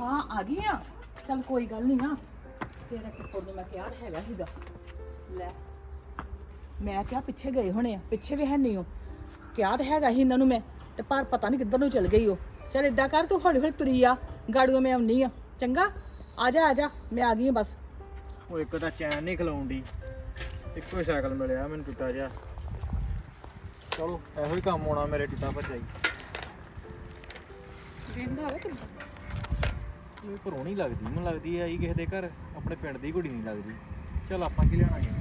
ਹਾਂ ਆ ਗਈ ਆ। ਚੱਲ ਕੋਈ ਗੱਲ ਨਹੀਂ ਆ। ਤੇਰਾ ਕਿੱਪਰ ਨੂੰ ਮੈਂ ਕਿਹਾ ਹੈਗਾ ਸੀਗਾ। ਲੈ ਮੈਂ ਕਿਹਾ ਪਿੱਛੇ ਗਏ ਹੋਣੇ ਆ। ਪਿੱਛੇ ਵੀ ਹੈ ਨਹੀਂ ਉਹ। ਕਿਹਾ ਤਾਂ ਹੈਗਾ ਸੀ ਇਹਨਾਂ ਨੂੰ ਮੈਂ ਤੇ ਪਰ ਪਤਾ ਨਹੀਂ ਕਿੱਧਰ ਨੂੰ ਚਲ ਗਈ ਉਹ। ਚੱਲ ਏਦਾਂ ਕਰ ਤੂੰ ਹੌਲੀ ਹੌਲੀ ਤੁਰੀ ਆ। ਗਾੜੂਆਂ ਮੈਂ ਆਉਣੀ ਆ। ਚੰਗਾ? ਆ ਜਾ ਆ ਜਾ। ਮੈਂ ਆ ਗਈ ਆ ਬਸ। ਉਹ ਇੱਕ ਤਾਂ ਚੈਨ ਨਹੀਂ ਖਲਾਉਣ ਦੀ ਇੱਕੋ ਹੀ ਸਾਈਕਲ ਮਿਲਿਆ ਮੈਨੂੰ ਟੁੱਟਾ ਜਿਹਾ। ਚਲੋ ਇਹੋ ਹੀ ਕੰਮ ਆਉਣਾ ਮੇਰੇ ਟੁੱਟਾ ਭੱਜਾ ਹੀ। ਹੋਵੇ ਤੂੰ ਇਹ ਘਰੋਂ ਲੱਗਦੀ। ਮੈਨੂੰ ਲੱਗਦੀ ਹੈ ਕਿਸੇ ਦੇ ਘਰ, ਆਪਣੇ ਪਿੰਡ ਦੀ ਕੁੜੀ ਨਹੀਂ ਲੱਗਦੀ। ਚਲ ਆਪਾਂ ਕੀ ਲੈਣਾ ਹੈ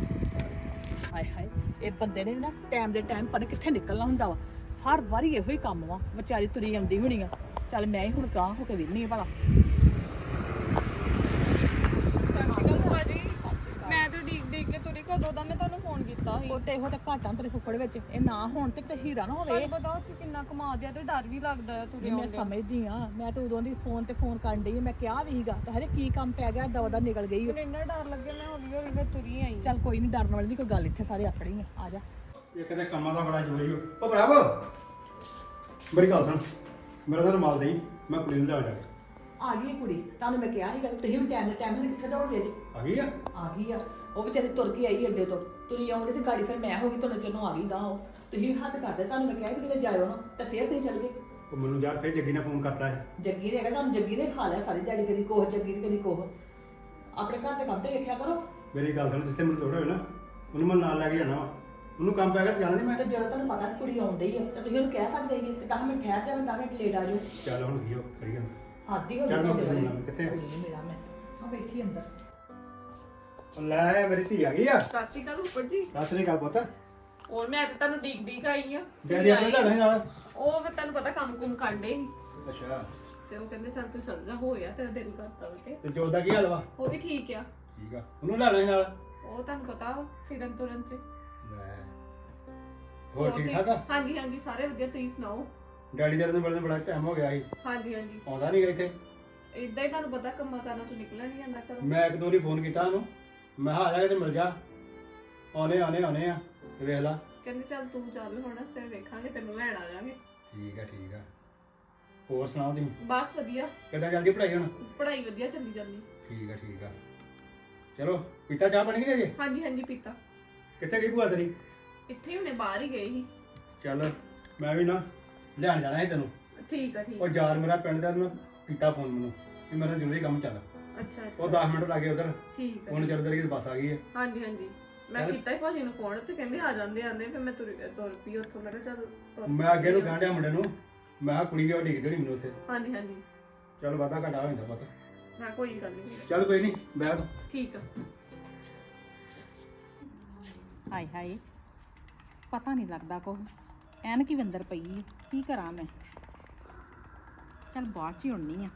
ਹਾਏ ਹਾਏ, ਇਹ ਬੰਦੇ ਨੇ ਨਾ ਟਾਈਮ ਦੇ ਟਾਈਮ ਪਰ ਕਿੱਥੇ ਨਿਕਲਣਾ ਹੁੰਦਾ ਵਾ। ਹਰ ਵਾਰੀ ਇਹੋ ਹੀ ਕੰਮ ਵਾ। ਵਿਚਾਰੀ ਤੁਰੀ ਆਉਂਦੀ ਹੋਣੀ ਆ। ਚੱਲ ਮੈਂ ਹੀ ਹੁਣ ਕਾਹ ਹੋ ਕੇ ਵਿਹਨੀ ਆ ਭਲਾ ਸਤਿ ਸ਼੍ਰੀ ਅਕਾਲ ਭੂਆ ਜੀ ਮੈਂ ਤਾਂ ਡੀਕ ਡੀਕ ਕੇ ਤੁਰੀ ਕਦੋਂ ਦਾ ਮੈਂ ਤੁਹਾਨੂੰ ਫੋਨ ਕੀਤਾ ਸੀ। ਉਹ ਤੇ ਇਹੋ ਤਾਂ ਘਾਟਾਂ ਤੇਰੇ ਫੁੱਫੜ ਵਿੱਚ। ਇਹ ਨਾ ਹੋਣ ਤੇ ਕਿਤੇ ਹੀਰਾ ਨਾ ਹੋਵੇ। ਤੁਹਾਨੂੰ ਪਤਾ ਉੱਥੇ ਕਿੰਨਾ ਕਮਾ ਦਿਆ ਤੇ ਡਰ ਵੀ ਲੱਗਦਾ ਆ ਤੁਰੇ ਮੈਂ ਆਉਂਦੇ ਸਮਝਦੀ ਆ। ਮੈਂ ਤਾਂ ਉਦੋਂ ਦੀ ਫੋਨ ਤੇ ਫੋਨ ਕਰਨ ਡਈ ਆ, ਮੈਂ ਕਿਹਾ ਵੀ ਸੀਗਾ ਤੇ ਹਰੇ ਕੀ ਕੰਮ ਪੈ ਗਿਆ ਦਵਾ ਦਾ ਨਿਕਲ ਗਈ ਉਹ। ਮੈਨੂੰ ਇੰਨਾ ਡਰ ਲੱਗਿਆ ਮੈਂ ਹੌਲੀ ਹੌਲੀ ਫਿਰ ਤੁਰੀ ਆਈ। ਚੱਲ ਕੋਈ ਨਹੀਂ ਡਰਨ ਵਾਲੀ ਦੀ ਕੋਈ ਗੱਲ ਇੱਥੇ ਸਾਰੇ ਆਪਣੇ ਹੀ ਆ। ਆ ਜਾ। ਇੱਕ ਤੇ ਕੰਮਾਂ ਦਾ ਬੜਾ ਜ਼ੋਰੀ ਹੋ ਉਹ ਪ੍ਰਭ ਮੇਰੀ ਗੱਲ ਸੁਣ। ਮੇਰਾ ਤਾਂ ਰੁਮਾਲ ਦੇਈ ਮੈਂ ਕੁੜੀ ਨੂੰ ਲੈ ਜਾ ਆ ਗਈ ਇਹ ਕੁੜੀ। ਤੁਹਾਨੂੰ ਮੈਂ ਕਿਹਾ ਸੀਗਾ ਤੁਸੀਂ ਵੀ ਟਾਈਮ ਦੇ ਟਾਈਮ ਨਾਲ ਕਿੱਥੇ ਦੌੜ ਗਏ ਜੀ? ਆ ਗਈ ਆ? ਆ ਗਈ ਆ। ਉਹ ਵਿਚਾਰੀ ਤੁਰ ਕੇ ਆਈ ਅੱਡੇ ਤੋਂ। ਤੁਰੀ ਆਉਂਦੇ ਤੇ ਗਾੜੀ ਫਿਰ ਮੈਂ ਹੋ ਗਈ ਤੁਹਾਨੂੰ ਚੰਨੋ ਆ ਗਈ ਦਾ ਉਹ। ਤੁਸੀਂ ਵੀ ਹੱਥ ਕਰਦੇ ਤੁਹਾਨੂੰ ਮੈਂ ਕਿਹਾ ਵੀ ਕਿਤੇ ਜਾਇਓ ਨਾ ਤੇ ਫਿਰ ਤੁਸੀਂ ਚੱਲ ਗਏ। ਉਹ ਮੈਨੂੰ ਯਾਰ ਫਿਰ ਜੱਗੀ ਨੇ ਫੋਨ ਕਰਤਾ ਹੈ। ਜੱਗੀ ਨੇ ਕਹਿੰਦਾ ਤੁਹਾਨੂੰ ਜੱਗੀ ਨੇ ਖਾ ਲਿਆ ਸਾਰੀ ਦਿਹਾੜੀ ਕਦੀ ਕੋਹ ਜੱਗੀ ਤੇ ਕਦੀ ਕੋਹ। ਆਪਣੇ ਘਰ ਦੇ ਕੰਮ ਤੇ ਵੇਖਿਆ ਕਰੋ। ਮੇਰੀ ਗੱਲ ਸੁਣ ਜਿੱਥੇ ਮੈਨੂੰ ਲੋੜ ਹੋਵੇ ਨਾ ਉਹਨੂੰ ਮੈਂ ਨਾਲ ਲੈ ਕੇ ਜਾਣਾ ਵਾ। ਉਹਨੂੰ ਕੰਮ ਪੈ ਗਿਆ ਤੇ ਜਾਣਾ ਨਹੀਂ ਮੈਂ। ਤੇ ਜਦੋਂ ਤੁਹਾਨੂੰ ਪਤਾ ਕਿ ਕੁੜੀ ਆਉਂਦੀ ਹੈ ਤਾਂ ਤੁਸੀਂ ਉਹਨੂੰ ਕਹਿ ਸਕਦੇ ਜੀ ਕਿ 10 ਮਿੰਟ ਠਹਿਰ ਜਾਵੇ 10 ਮਿੰਟ ਲੇਟ ਆ ਜਾਓ ਚੱਲ ਹੁਣ ਕੀ ਹੋ ਕਰੀਏ ਹੱਦ ਹੀ ਹੋ ਚੱਲ ਗਈ ਮੈਂ ਕਿਸੇ ਨੂੰ ਮਿਲਾਂ, ਆ? ਮੈਂ ਹਾਂ ਬੈਠੀ ਅੰਦਰ। ਲੈ ਮੇਰੀ ਧੀ ਆ ਗਈ ਆ। ਸਤਿ ਸ਼੍ਰੀ ਅਕਾਲ ਉੱਪਰ ਜੀ। ਦੱਸ ਨਹੀਂ ਗੱਲ ਪੁੱਤ। ਹੋਰ ਮੈਂ ਤਾਂ ਤੁਹਾਨੂੰ ਡੀਕ ਡੀਕ ਆਈ ਆ ਡੈਡੀ ਆਪਣੇ ਦਾ ਨਹੀਂ ਜਾਣਾ ਉਹ ਫਿਰ ਤੁਹਾਨੂੰ ਪਤਾ ਕੰਮ ਕੁਮ ਕਰਦੇ ਸੀ ਅੱਛਾ। ਤੇ ਉਹ ਕਹਿੰਦੇ ਚੱਲ ਤੂੰ ਚੱਲ ਜਾ ਹੋਇਆ ਤੇਰਾ ਦਿਲ ਕਰਦਾ ਵਾ ਤੇ ਤੇ ਜੋਤ ਦਾ ਕੀ ਹਾਲ ਵਾ? ਉਹ ਵੀ ਠੀਕ ਆ। ਠੀਕ ਆ। ਉਹਨੂੰ ਲੈ ਲੈਣਾ ਨਾਲ? ਉਹ ਤੁਹਾਨੂੰ ਪਤਾ ਵਾ, ਫਿਰਨ ਤੁਰਨ ਚ। ਲੈ। ਹੋਰ ਠੀਕ ਤੁਸੀਂ- ਠਾਕ ਆ? ਹਾਂਜੀ ਹਾਂਜੀ ਸਾਰੇ ਵਧੀਆ ਤੁਸੀਂ ਸੁਣਾਓ? ਡੈਡੀ ਤੇਰੇ ਨੂੰ ਬੜਾ ਬੜਾ ਟਾਈਮ ਹੋ ਗਿਆ ਸੀ। ਹਾਂਜੀ ਹਾਂਜੀ। ਆਉਂਦਾ ਨਹੀਂ ਗਾ ਇੱਥੇ? ਇਦਾਂ ਹੀ ਤੁਹਾਨੂੰ ਪਤਾ ਕੰਮਾਂ ਕਾਰਾਂ ਚੋਂ ਨਿਕਲਿਆ ਨਹੀਂ ਜਾਂਦਾ ਘਰੋਂ। ਮੈਂ ਇੱਕ ਦੋ ਵਾਰੀ ਫੋਨ ਕੀਤਾ ਉਹਨੂੰ। ਮੈਂ ਕਿਹਾ ਆ ਜਾ ਕੇ ਤੇ ਮਿਲ ਜਾ। ਆਉਨੇ ਆਉਨੇ ਆਉਨੇ ਆ। ਤੇ ਵੇਖ ਲਾ। ਕਹਿੰਦੇ ਚੱਲ ਤੂੰ ਚੱਲ ਹੁਣ ਫਿਰ ਵੇਖਾਂਗੇ ਤੈਨੂੰ ਲੈਣ ਆ ਜਾਵਾਂਗੇ ਠੀਕ ਆ ਠੀਕ ਆ। ਹੋਰ ਸੁਣਾਓ ਤੁਸੀਂ? ਬਸ ਵਧੀਆ। ਕਿੱਦਾਂ ਚੱਲਦੀ ਪੜ੍ਹਾਈ ਹੁਣ? ਪੜ੍ਹਾਈ ਵਧੀਆ ਚੱਲੀ ਜਾਂਦੀ। ਠੀਕ ਆ ਠੀਕ ਆ। ਚਲੋ ਪੀਤਾ ਚਾਹ ਪਾਣੀ ਨਹੀਂ ਜੇ ਹਾਂਜੀ ਹਾਂਜੀ ਪੀਤਾ। ਕਿੱਥੇ ਗਈ ਭੂਆ ਤੇਰੀ? ਇੱਥੇ ਹੀ ਹੁਣੇ ਬਾਹਰ ਹੀ ਗਏ ਸੀ। ਚੱਲ ਮੈਂ ਵੀ ਨਾ ਲੈਣ ਜਾਣਾ ਸੀ ਤੈਨੂੰ। ਠੀਕ ਆ ਠੀਕ ਉਹ ਯਾਰ ਮੇਰਾ ਪਿੰਡ ਦਾ ਮੈਂ ਕੀਤਾ ਫੋਨ ਮੈਨੂੰ ਕਿ ਮੇਰਾ ਜ਼ਰੂਰੀ ਕੰਮ ਚੱਲ ਅੱਛਾ ਉਹ ਅੱਛਾ 10 ਮਿੰਟ ਲੱਗੇ ਉਧਰ। ਠੀਕ ਆ ਹੁਣ ਚੜ ਦਰ ਕੇ ਬੱਸ ਆ ਗਈ ਹੈ ਹਾਂਜੀ ਹਾਂਜੀ। ਮੈਂ। ਕੀਤਾ ਹੀ ਭਾਜੀ ਨੂੰ ਫੋਨ ਤੇ ਕਹਿੰਦੇ ਆ ਜਾਂਦੇ ਆਂਦੇ ਫਿਰ ਮੈਂ ਤੁਰ ਤੁਰ ਪਈ ਉੱਥੋਂ। ਮੈਂ ਕਿਹਾ ਚੱਲ ਤੁਰ ਮੈਂ ਅੱਗੇ ਨੂੰ ਪਈ ਆ। ਕਹਿਣ ਡਿਆ ਮੁੰਡੇ ਨੂੰ ਮੈਂ ਕਿਹਾ ਕੁੜੀ ਉਹ ਡਿੱਗਦੀ ਹੋਣੀ ਮੈਨੂੰ ਉੱਥੇ। ਹਾਂਜੀ ਹਾਂਜੀ। ਚੱਲ ਵਾਦਾ ਘਟਾ ਹੋ ਜਾਂਦਾ ਪਤਾ ਮੈਂ ਕੋਈ ਗੱਲ ਨਹੀਂ ਚੱਲ ਕੋਈ ਨਹੀਂ ਤੂੰ। ਠੀਕ ਆ। ਹਾਏ ਹਾਏ। ਪਤਾ ਨਹੀਂ ਲੱਗਦਾ ਕੁਛ। ਐਨ ਕੀ ਵਿੰਦਰ ਪਈ ਏ। ਕੀ ਕਰਾਂ ਮੈਂ? ਚੱਲ ਬਾਅਦ ਚ ਹੀ ਉੜਨੀ ਆ।